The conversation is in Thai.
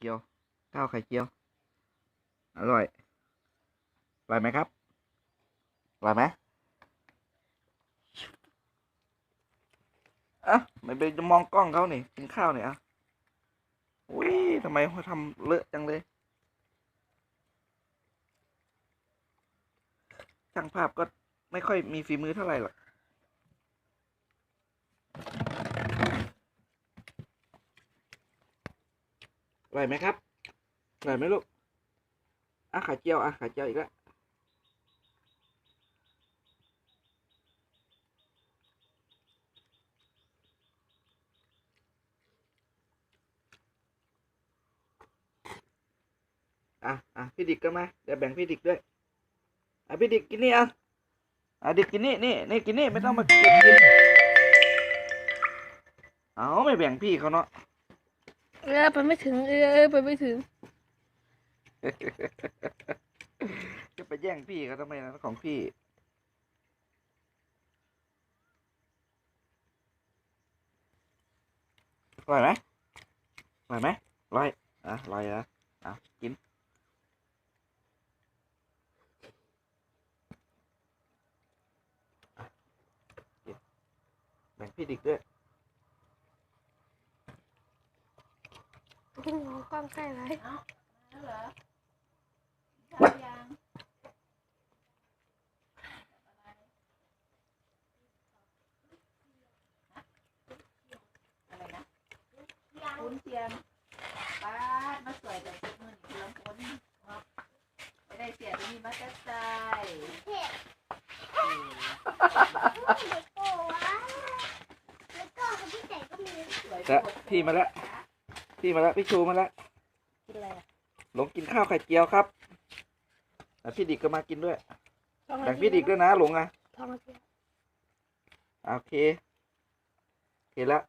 เจียว ข้าวไข่เจียว อร่อย อร่อยไหมครับ อร่อยไหมอะไม่ไปจะมองกล้องเขานี่กินข้าวเนี่ยอะอุ้ยทำไมเขาทำเลอะจังเลย ช่างภาพก็ไม่ค่อยมีฝีมือเท่าไหร่หรอก อร่อยไหมครับอร่อยไหมลูกอะไข่เจียวอะไข่เจียวอีกแล้วอะอะพี่ดิกก็มาเดี๋ยวแบ่งพี่ดิกด้วยอะพี่ดิกกินนี่อะอะดิกกินนี่นี่นี่กินนี่ไม่ต้องมาเก็บกินเอาไม่แบ่งพี่เขาเนาะ เออไปไม่ถึง เออไปไม่ถึง จะไปแย่งพี่เขาทำไมนะของพี่ อร่อยไหมอร่อยไหมอร่อยอะอร่อยอะอะกินอะกินแบ่งพี่ดิกด้วย โอ้โห กล้องใกล้ไรแล้วเหรอทำยังอะไรนะคุณเทียมป้าดมาสวยแต่ชุดมือนี่เทียมคนไม่ได้เสียตรงนี้มาจะใจสวยแล้วพี่มาแล้ว พี่มาแล้วพี่ชูมาแล้วกินอะไรอะหลงกินข้าวไข่เจียวครับอะพี่ดิกก็มากินด้วยทองแบ่งพี่ดิกด้วยนะหลงอะทองอาทิตย์อะโอเคโอเคแล้ว